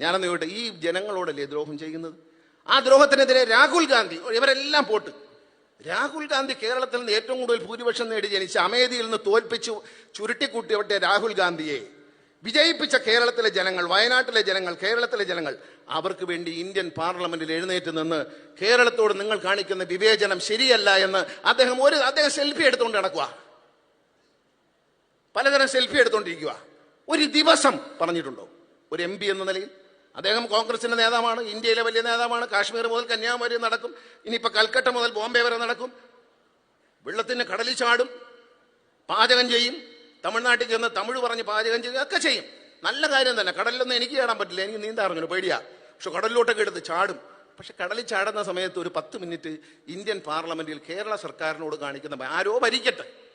ഞാനെന്ന് ചോട്ടെ ഈ ജനങ്ങളോടല്ലേ ദ്രോഹം ചെയ്യുന്നത്? ആ ദ്രോഹത്തിനെതിരെ രാഹുൽ ഗാന്ധി ഇവരെല്ലാം പോട്ട്. രാഹുൽ ഗാന്ധി കേരളത്തിൽ നിന്ന് ഏറ്റവും കൂടുതൽ ഭൂരിപക്ഷം നേടി ജനിച്ച് അമേധിയിൽ നിന്ന് തോൽപ്പിച്ച് ചുരുട്ടിക്കൂട്ടിയവട്ടെ രാഹുൽ ഗാന്ധിയെ. വിജയിപ്പിച്ച കേരളത്തിലെ ജനങ്ങൾ വയനാട്ടിലെ ജനങ്ങൾ കേരളത്തിലെ ജനങ്ങൾ അവർക്ക് വേണ്ടി ഇന്ത്യൻ പാർലമെന്റിൽ എഴുന്നേറ്റ് നിന്ന് കേരളത്തോട് നിങ്ങൾ കാണിക്കുന്ന വിവേചനം ശരിയല്ല എന്ന് അദ്ദേഹം ഒരു അദ്ദേഹം സെൽഫി എടുത്തുകൊണ്ട് നടക്കുക പലതരം സെൽഫി എടുത്തുകൊണ്ടിരിക്കുക ഒരു ദിവസം പറഞ്ഞിട്ടുണ്ടോ? ഒരു എം എന്ന നിലയിൽ? അദ്ദേഹം കോൺഗ്രസിന്റെ നേതാവാണ് ഇന്ത്യയിലെ വലിയ നേതാവാണ് കാശ്മീർ മുതൽ കന്യാകുമാരി നടക്കും ഇനിയിപ്പോൾ കൽക്കട്ട മുതൽ ബോംബെ വരെ നടക്കും. വെള്ളത്തിന് കടലിൽ ചാടും പാചകം ചെയ്യും. തമിഴ്നാട്ടിൽ ചെന്ന് തമിഴ് പറഞ്ഞ് പാചകം ചെയ്യുക ഒക്കെ ചെയ്യും. നല്ല കാര്യം തന്നെ. കടലിലൊന്നും എനിക്ക് ചാടാൻ പറ്റില്ല. എനിക്ക് നീന്താൻ അറിഞ്ഞു പേടിയാ. പക്ഷെ കടലിലോട്ടൊക്കെ എടുത്ത് ചാടും. പക്ഷെ കടലിൽ ചാടുന്ന സമയത്ത് ഒരു പത്ത് മിനിറ്റ് ഇന്ത്യൻ പാർലമെന്റിൽ കേരള സർക്കാരിനോട് കാണിക്കുന്ന ആരോ ഭരിക്കട്ടെ.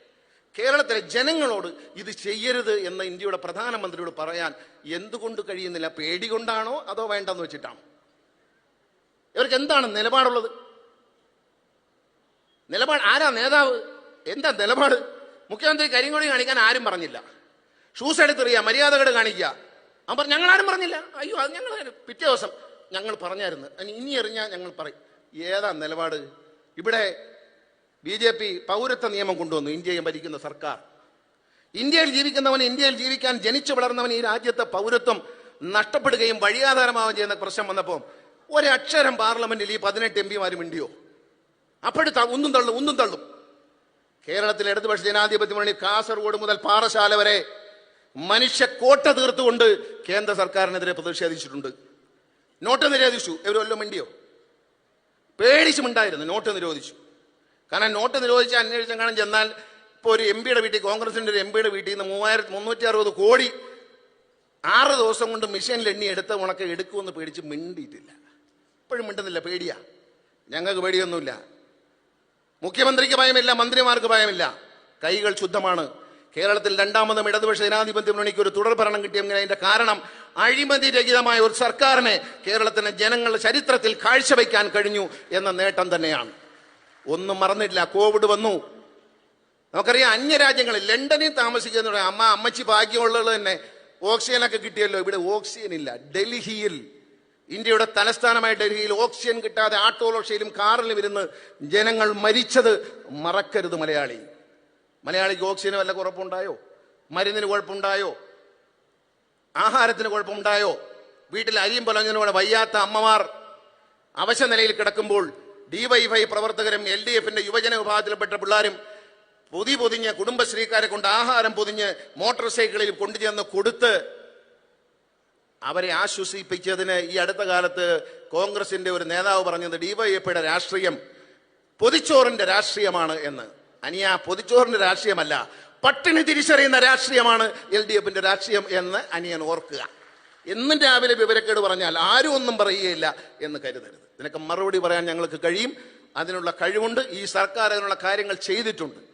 കേരളത്തിലെ ജനങ്ങളോട് ഇത് ചെയ്യരുത് എന്ന് ഇന്ത്യയുടെ പ്രധാനമന്ത്രിയോട് പറയാൻ എന്തുകൊണ്ട് കഴിയുന്നില്ല? പേടി കൊണ്ടാണോ അതോ വേണ്ടെന്ന് വെച്ചിട്ടാണോ? ഇവർക്ക് എന്താണ് നിലപാടുള്ളത്? നിലപാട് ആരാ നേതാവ്? എന്താ നിലപാട്? മുഖ്യമന്ത്രി കരിങ്കൊടി കാണിക്കാൻ ആരും പറഞ്ഞില്ല. ഷൂസ് എടുത്തെറിയുക മര്യാദകൾ കാണിക്കുക അവൻ പറഞ്ഞു ഞങ്ങൾ ആരും പറഞ്ഞില്ല. അയ്യോ അത് ഞങ്ങൾ പിറ്റേ ദിവസം ഞങ്ങൾ പറഞ്ഞായിരുന്നു. ഇനി എറിഞ്ഞാൽ ഞങ്ങൾ പറയും. ഏതാ നിലപാട്? ഇവിടെ ബി ജെ പി പൗരത്വ നിയമം കൊണ്ടുവന്നു. ഇന്ത്യയെ ഭരിക്കുന്ന സർക്കാർ. ഇന്ത്യയിൽ ജീവിക്കുന്നവന് ഇന്ത്യയിൽ ജീവിക്കാൻ ജനിച്ചു വളർന്നവൻ ഈ രാജ്യത്തെ പൗരത്വം നഷ്ടപ്പെടുകയും വഴിയാധാരമാവുകയും ചെയ്യുന്ന പ്രശ്നം വന്നപ്പോൾ ഒരക്ഷരം പാർലമെന്റിൽ ഈ പതിനെട്ട് എം പിമാരും മിണ്ടിയോ? അപ്പോഴത്തെ ഒന്നും തള്ളും ഒന്നും തള്ളും. കേരളത്തിലെ ഇടതുപക്ഷ ജനാധിപത്യ മുന്നണി കാസർഗോഡ് മുതൽ പാറശാല വരെ മനുഷ്യ കോട്ട തീർത്തുകൊണ്ട് കേന്ദ്ര സർക്കാരിനെതിരെ പ്രതിഷേധിച്ചിട്ടുണ്ട്. നോട്ട് നിരോധിച്ചു. ഇവർ വല്ലതും മിണ്ടിയോ? പേടിച്ചുമുണ്ടായിരുന്നു. നോട്ട് നിരോധിച്ചു. കാരണം നോട്ട് നിരോധിച്ച് അന്വേഷിച്ചാൽ കാണാൻ ചെന്നാൽ ഇപ്പോൾ ഒരു എം പിയുടെ വീട്ടിൽ കോൺഗ്രസിന്റെ ഒരു എം പിയുടെ വീട്ടിൽ നിന്ന് മൂവായിരത്തി മുന്നൂറ്റി അറുപത് കോടി ആറ് ദിവസം കൊണ്ട് മിഷനിൽ എണ്ണി എടുത്ത ഉണക്ക് എടുക്കുമെന്ന് പേടിച്ച് മിണ്ടിയിട്ടില്ല. ഇപ്പോഴും മിണ്ടുന്നില്ല പേടിയാ. ഞങ്ങൾക്ക് പേടിയൊന്നുമില്ല. മുഖ്യമന്ത്രിക്ക് ഭയമില്ല മന്ത്രിമാർക്ക് ഭയമില്ല. കൈകൾ ശുദ്ധമാണ്. കേരളത്തിൽ രണ്ടാമതും ഇടതുപക്ഷ ജനാധിപത്യ മുന്നണിക്ക് ഒരു തുടർ ഭരണം കിട്ടിയെങ്കിൽ അതിന്റെ കാരണം? അഴിമതി രഹിതമായ ഒരു സർക്കാരിനെ കേരളത്തിന് ജനങ്ങളുടെ ചരിത്രത്തിൽ കാഴ്ചവെക്കാൻ കഴിഞ്ഞു എന്ന നേട്ടം തന്നെയാണ്. ഒന്നും മറന്നിട്ടില്ല. കോവിഡ് വന്നു. നമുക്കറിയാം അന്യരാജ്യങ്ങളിൽ ലണ്ടനിൽ താമസിക്കുന്ന അമ്മ അമ്മച്ചി ഭാഗ്യമുള്ളത് തന്നെ ഓക്സിജനൊക്കെ കിട്ടിയല്ലോ. ഇവിടെ ഓക്സിജൻ ഇല്ല. ഡൽഹിയിൽ ഇന്ത്യയുടെ തലസ്ഥാനമായ ഡൽഹിയിൽ ഓക്സിജൻ കിട്ടാതെ ആട്ടോറിക്ഷയിലും കാറിലും ഇരുന്ന് ജനങ്ങൾ മരിച്ചത് മറക്കരുത് മലയാളി. മലയാളിക്ക് ഓക്സിജന് വല്ല കുഴപ്പമുണ്ടായോ മരുന്നിന് കുഴപ്പമുണ്ടായോ? ആഹാരത്തിന് കുഴപ്പമുണ്ടായോ? വീട്ടിൽ അരിയും പൊലഞ്ഞതിനോടെ വയ്യാത്ത അമ്മമാർ അവശ നിലയിൽ കിടക്കുമ്പോൾ ഡിവൈഫൈ പ്രവർത്തകരും എൽ ഡി എഫിന്റെ യുവജന വിഭാഗത്തിൽപ്പെട്ട പിള്ളേരും പൊതി പൊതിഞ്ഞ് കുടുംബശ്രീക്കാരെ കൊണ്ട് ആഹാരം പൊതിഞ്ഞ് മോട്ടോർ സൈക്കിളിൽ കൊണ്ടുചെന്ന് കൊടുത്ത് അവരെ ആശ്വസിപ്പിച്ചതിന് ഈ അടുത്ത കാലത്ത് കോൺഗ്രസിന്റെ ഒരു നേതാവ് പറഞ്ഞത് ഡിവൈഎഫ്ഐയുടെ രാഷ്ട്രീയം പൊതിച്ചോറിന്റെ രാഷ്ട്രീയമാണ് എന്ന്. അനിയ പൊതിച്ചോറിന്റെ രാഷ്ട്രീയമല്ല പട്ടിണി തിരിച്ചറിയുന്ന രാഷ്ട്രീയമാണ് എൽ ഡി എഫിന്റെ രാഷ്ട്രീയം എന്ന് അനിയൻ ഓർക്കുക. എന്നും രാവിലെ വിവരക്കേട് പറഞ്ഞാൽ ആരും ഒന്നും പറയുകയില്ല എന്ന് കരുതരുത്. ഇതിനൊക്കെ മറുപടി പറയാൻ ഞങ്ങൾക്ക് കഴിയും. അതിനുള്ള കഴിവുണ്ട്. ഈ സർക്കാർ അതിനുള്ള കാര്യങ്ങൾ ചെയ്തിട്ടുണ്ട്.